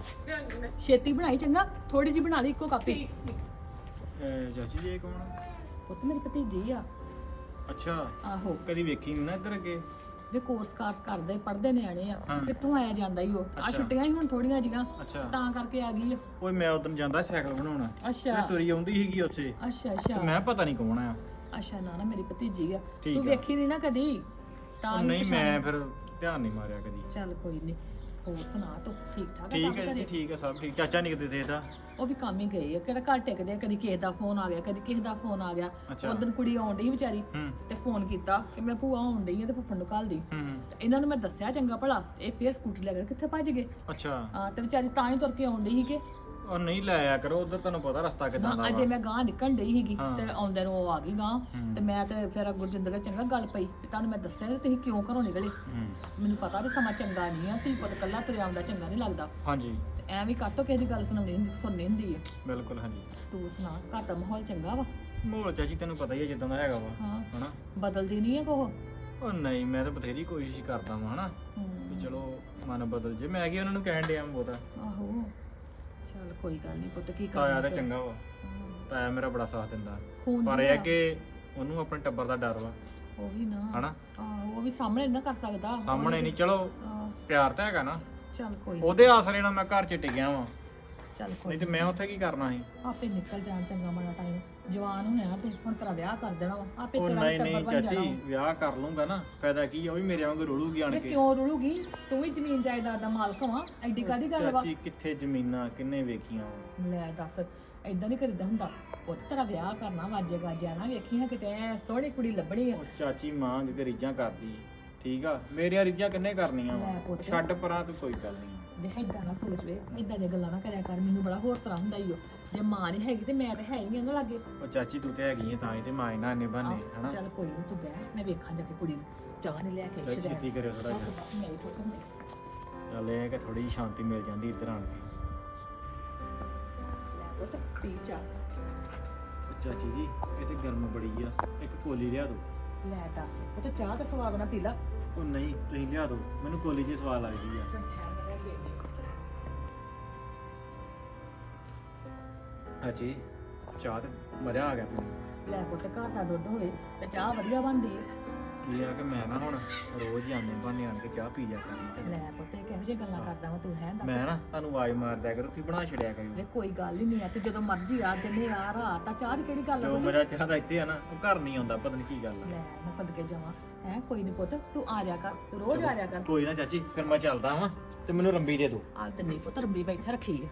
ਛੇਤੀ ਬਣਾਈ ਚੰਗਾ। ਥੋੜੀ ਜਿਹੀ ਬਣਾ ਲਈ ਇੱਕੋ ਕਾਪੀ। ਠੀਕ ਠੀਕ। ਅਹ ਚਾਚੀ ਜੀ ਇਹ ਕੌਣ ਆ? ਪੁੱਤ ਮੇਰੀ ਭਤੀਜੀ ਆ। ਅੱਛਾ। ਆਹੋ। ਕਦੀ ਵੇਖੀ ਨੀ ਨਾ ਇੱਧਰ ਅੱਗੇ? ਵੇ ਕੋਰਸ ਕਾਰਸ ਕਰਦੇ ਪੜਦੇ ਨਿਆਣੇ ਆ। ਹਾਂ। ਕਿੱਥੋਂ ਆਇਆ ਜਾਂਦਾ ਈ ਉਹ? ਆ ਛੁੱਟੀਆਂ ਹੀ ਹੁਣ ਥੋੜੀਆਂ ਜੀਆਂ ਅੱਛਾ। ਤਾਂ ਕਰਕੇ ਆ ਗਈ ਆ। ਓਏ ਮੈਂ ਉਦੋਂ ਜਾਂਦਾ ਸਾਈਕਲ ਬਣਾਉਣ। ਅੱਛਾ। ਤੇ ਤੁਰੀ ਆਉਂਦੀ ਸੀਗੀ ਉੱਥੇ। ਅੱਛਾ ਤੇ ਅੱਛਾ। ਮੈਂ ਪਤਾ ਨਹੀਂ ਕੌਣ ਆ। ਅੱਛਾ ਨਾ ਨਾ ਮੇਰੀ ਭਤੀਜੀ ਆ। ਠੀਕ ਤੂੰ ਆ। ਵੇਖੀ ਨਹੀਂ ਨਾ ਕਦੀ? ਤਾਂ ਉਹ ਨਹੀਂ ਮੈਂ ਫਿਰ ਧਿਆਨ ਨਹੀਂ ਮਾਰਿਆ ਕਦੀ। ਚੱਲ ਕੋਈ ਨਹੀਂ ਹੋਰ ਸੁਣਾ ਤੂੰ ਠੀਕ ਠਾਕ ਆ ਠੀਕ ਸਭ ਹੈ ਜੀ ਘਰੇ? ਠੀਕ ਹੈ ਸਭ ਠੀਕ। ਚਾਚਾ ਨਹੀਂ ਕਿਤੇ ਦੇਦਾ? ਉਹ ਵੀ ਕੰਮ ਹੀ ਗਏ ਆ ਕਿਹੜਾ ਘਰ ਟਿਕਦੇ ਆ ਕਦੀ ਕਿਸੇ ਦਾ ਫੋਨ ਆ ਗਿਆ ਕਦੀ ਕਿਸੇ ਦਾ ਫੋਨ ਆ ਗਿਆ। ਅੱਛਾ। ਉਦੋਂ ਕੁੜੀ ਆਉਣ ਡਈ ਵਿਚਾਰੀ ਹੂੰ। ਤੇ ਫੋਨ ਕੀਤਾ ਕਿ ਮੈਂ ਭੂਆ ਆਉਣ ਡਈ ਆ ਤੇ ਫੁੱਫੜ ਨੂੰ ਘੱਲ ਦੀ ਹੂੰ ਹੂੰ। ਤੇ ਇਹਨਾਂ ਨੂੰ ਮੈਂ ਦੱਸਿਆ ਚੰਗਾ ਭਲਾ ਇਹ ਫੇਰ ਸਕੂਟਰ ਲੈ ਕੇ ਕਿੱਥੇ ਭੱਜ ਗਏ। ਅੱਛਾ। ਤੇ ਵਿਚਾਰੀ ਤਾਂ ਹੀ ਤੁਰ ਕੇ ਆਉਣ ਡਈ ਸੀ ਕਿ ਉਹ ਨਹੀਂ ਲੈ ਆਇਆ ਕਰੋ ਉਧਰ ਤੁਹਾਨੂੰ ਪਤਾ ਰਸਤਾ ਕਿਦਾਂ ਦਾ ਅਜੇ ਮੈਂ ਗਾਂ ਨਿਕਲਣ ਡਈ ਸੀਗੀ ਹਾਂ। ਤੇ ਆਉਂਦੇ ਨੂੰ ਉਹ ਆ ਗਈ ਗਾਂ ਹੂੰ। ਤੇ ਮੈਂ ਤੇ ਫਿਰ ਗੁਰਜਿੰਦਰ ਦੇ ਚੰਗਾ ਗੱਲ ਪਈ ਵੀ ਤੁਹਾਨੂੰ ਮੈਂ ਦੱਸਿਆ ਨੀ ਤੁਸੀਂ ਕਿਉਂ ਘਰੋਂ ਨਿਕਲੇ? ਹੂੰ। ਮੈਨੂੰ ਪਤਾ ਵੀ ਸਮਾਂ ਚੰਗਾ ਨਹੀਂ ਆ ਧੀ ਪੁੱਤ ਕੱਲਾ ਤੁਰਿਆ ਆਉਂਦਾ ਚੰਗਾ ਨਹੀਂ ਲੱਗਦਾ। ਹਾਂਜੀ। ਤੇ ਐਵੇਂ ਕਾਟੋ ਕਿਸੇ ਦੀ ਗੱਲ ਸੁਣਨੀ ਹੁੰਦੀ ਸੁਣਨੀ ਹੁੰਦੀ ਹੈ ਬਿਲਕੁਲ ਹਾਂਜੀ। ਤੂੰ ਸੁਣਾ ਘਰ ਦਾ ਮਾਹੌਲ ਚੰਗਾ ਵਾ? ਮਾਹੌਲ ਚਾਚੀ ਤੈਨੂੰ ਪਤਾ ਹੀ ਹੈ ਜਿੱਦਾਂ ਦਾ ਹੈਗਾ ਵਾ ਹਾਂ। ਹਨਾ? ਬਦਲਦੀ ਨਹੀਂ ਹੈ ਕੋਹ? ਉਹ ਨਹੀਂ ਮੈਂ ਤਾਂ ਬਥੇਰੀ ਕੋਸ਼ਿਸ਼ ਕਰਦਾ ਵਾਂ ਹਨਾ? ਵੀ ਚਲੋ ਮਨ ਬਦਲ ਜੇ। ਮੈਂ ਕੀ ਉਹਨਾਂ ਨੂੰ ਕਹਿਣ ਡਿਆ ਬਹੁਤਾ? ਆਹੋ। ਚੱਲ ਕੋਈ ਗੱਲ ਨਹੀਂ ਪੁੱਤ ਕੀ ਤਾਇਆ ਕਰਨਾ ਤਾਂ ਚੰਗਾ ਵਾ। ਤਾਇਆ ਮੇਰਾ ਬੜਾ ਸਾਥ ਦਿੰਦਾ। ਖੂਨ ਪਰ ਇਹ ਹੈ। ਕਿ ਉਹਨੂੰ ਆਪਣੇ ਟੱਬਰ ਦਾ ਡਰ ਵਾ। ਉਹੀ ਨਾ। ਹਨਾ? ਆਹੋ ਉਹ ਵੀ ਸਾਹਮਣੇ ਨੀ ਨਾ ਕਰ ਸਕਦਾ। ਸਾਹਮਣੇ ਨਹੀਂ ਚਲੋ ਆਹ, ਪਿਆਰ ਤਾਂ ਹੈਗਾ ਨਾ। ਚੱਲ ਕੋਈ ਨੀ, ਉਹਦੇ ਆਸਰੇ ਨਾਲ ਮੈਂ ਘਰ ਚ ਟਿਕਿਆ ਵਾਂ। ਚੱਲ ਕੋਈ ਨਹੀਂ ਤੇ ਮੈਂ ਉੱਥੇ ਕੀ ਕਰਨਾ ਸੀ? ਆਪੇ ਨਿਕਲ ਜਾਣ ਚੰਗਾ ਮਾੜਾ ਟਾਈਮ ਜਵਾਨ ਹੋਇਆ ਤੂੰ ਹੁਣ ਤੇਰਾ ਵਿਆਹ ਕਰ ਦੇਣਾ ਵਾ। ਆਪੇ ਉਹ ਤੇਰਾ ਨਹੀਂ ਟੱਬਰ ਨਹੀਂ ਬਣ ਜਾਣਾ ਚਾਚੀ ਵਿਆਹ ਕਰ ਲੂੰਗਾ ਨਾ। ਫਾਇਦਾ ਕੀ ਆ ਉਹ ਵੀ ਮੇਰੇ ਵਾਂਗ ਰੋਲੂਗੀ ਆਣ ਵੇ ਕੇ। ਕਿਉਂ ਰੁਲੂਗੀ? ਤੂੰ ਵੀ ਜ਼ਮੀਨ ਜਾਇਦਾਦ ਦਾ ਮਾਲਕ ਵਾਂ। ਐਡੀ ਕਾਦੀ ਗੱਲ ਵਾ? ਚਾਚੀ ਕਿੱਥੇ ਜ਼ਮੀਨਾਂ ਕਿੰਨੇ ਵੇਖੀਆਂ ਵਾ? ਲੈ ਦੱਸ ਐਦਾਂ ਨਹੀਂ ਕਰੀਦਾ ਹੁੰਦਾ। ਪੁੱਤ ਤੇਰਾ ਵਿਆਹ ਕਰਨਾ ਵਾਜੇ ਗਾਜਿਆ ਨਾ ਵੇਖੀ ਹਾਂ ਕਿਤੇ ਐ ਸੋਹਣੀ ਕੁੜੀ ਲੱਭਣੀ ਆ। ਉਹ ਚਾਚੀ ਮਾਂ ਜਿੱਤੇ ਰੀਝਾਂ ਕਰਦੀ ਠੀਕ ਆ? ਮੇਰੀਆਂ ਰੀਝਾਂ ਕਿੰਨੇ ਕਰਨੀਆਂ ਵਾ? ਪੁੱਤ। ਛੱਡ ਪਰਾਂ ਤੂੰ ਕੋਈ ਗੱਲ ਨਹੀਂ ਵੇ ਏਦਾਂ ਨਾ ਸੋਚ ਵੇ ਏਦਾਂ ਦੀਆਂ ਗੱਲਾਂ ਨਾ ਕਰਿਆ ਕਰ ਮੈਨੂੰ ਬੜਾ ਹੋਰ ਤਰ੍ਹਾਂ ਹੁੰਦਾ ਈ ਓ। ਜੇ ਮਾਂ ਨਹੀਂ ਹੈਗੀ ਤੇ ਮੈਂ ਤਾਂ ਹੈ ਹੀ ਆ ਨਾ ਲਾਗੇ। ਉਹ ਚਾਚੀ ਤੂੰ ਤੇ ਹੈਗੀ ਹੈ ਤਾਂ ਹੀ ਤੇ ਮਾਂ ਇਹਨਾਂ ਨੇ ਬਹਾਨੇ ਹਨਾ? ਚੱਲ ਕੋਈ ਨਹੀਂ ਤੂੰ ਬਹਿ ਮੈਂ ਵੇਖਾਂ ਜਾ ਕੇ ਕੁੜੀ ਨੂੰ। ਚਾਹ ਨਹੀਂ ਲੈ ਕੇ ਚੱਲ ਛੇਤੀ ਕਰਿਓ ਥੋੜਾ ਜਿਹਾ। ਨਹੀਂ ਪੁੱਤ ਨਹੀਂ ਚੱਲ ਇਹ ਕਿ ਥੋੜੀ ਜਿਹੀ ਸ਼ਾਂਤੀ ਮਿਲ ਜਾਂਦੀ ਇੱਧਰ ਆਣ ਕੇ। ਲੈ ਪੁੱਤ ਪੀ ਚਾਹ। ਚਾਚੀ ਜੀ ਇਹ ਤੇ ਗਰਮ ਬੜੀ ਆ। ਇੱਕ ਕੋਲੀ ਲਿਆ ਦਿਓ। ਲੈ ਦੱਸ ਉਹ ਤਾਂ ਚਾਹ ਤੇ ਸਵਾਦ ਨਾ ਪੀ ਲਾ। ਉਹ ਨਹੀਂ ਤੁਸੀਂ ਲਿਆ ਦਿਓ। ਮੈਨੂੰ ਕੋਲੀ 'ਚ ਸਵਾਦ ਲੱਗਦੀ ਆ। ਚਾਚੀ ਚਾਹ ਤੇ ਮਜ਼ਾ ਆ ਗਿਆ। ਪੀਣ ਲੈ ਪੁੱਤ ਘਰ ਦਾ ਦੁੱਧ ਹੋਵੇ ਤੇ ਚਾਹ ਵਧੀਆ ਬਣਦੀ ਹੈ ਇਹ ਆ ਕਿ ਮੈਂ ਨਾ ਹੁਣ ਰੋਜ਼ ਹੀ ਆਉਂਦੇ ਬਾਨੇ ਆਣ ਕੇ ਚਾਹ ਪੀ ਜਾ ਕਰਨੀ ਲੈ ਪੁੱਤ ਇਹ ਕਿਹੋ ਜਿਹੀ ਗੱਲਾਂ ਕਰਦਾ ਵਾ ਤੂੰ ਹੈ ਦੱਸ। ਮੈਂ ਨਾ ਤੁਹਾਨੂੰ ਆਵਾਜ਼ ਮਾਰਦਾ ਕਰੋ ਤੁਸੀਂ ਬਣਾ ਛੜਿਆ ਕਰਿਓ। ਵੇ ਕੋਈ ਗੱਲ ਹੀ ਨਹੀਂ ਆ ਤੂੰ ਜਦੋਂ ਮਰਜ਼ੀ ਆ ਦਿਨੇ ਆ ਰਾਤ ਆ ਚਾਹ ਦੀ ਕਿਹੜੀ ਗੱਲ ਆ ਜੋ ਪੁੱਤ? ਮੇਰਾ ਚਾਹ ਦਾ ਇੱਥੇ ਆ ਨਾ ਉਹ ਘਰ ਨਹੀਂ ਆਉਂਦਾ ਪਤਾ ਨਹੀਂ ਕੀ ਗੱਲ ਆ। ਲੈ ਮੈਂ ਸਦਕੇ ਜਾਵਾਂ ਹੈ ਕੋਈ ਨਹੀਂ ਪੁੱਤ ਤੂੰ ਆ ਜਾ ਕਰ ਰੋਜ਼ ਆ ਜਾ ਕਰ। ਕੋਈ ਨਾ ਚਾਚੀ ਫਿਰ ਮੈਂ ਚੱਲਦਾ ਵਾਂ ਤੇ ਮੈਨੂੰ ਰੰਬੀ ਦੇ ਦਿਓ। ਆ ਤੇ ਨਹੀਂ ਪੁੱਤ ਰੰਬੀ ਬੈਠਾ ਰੱਖੀ ਆ।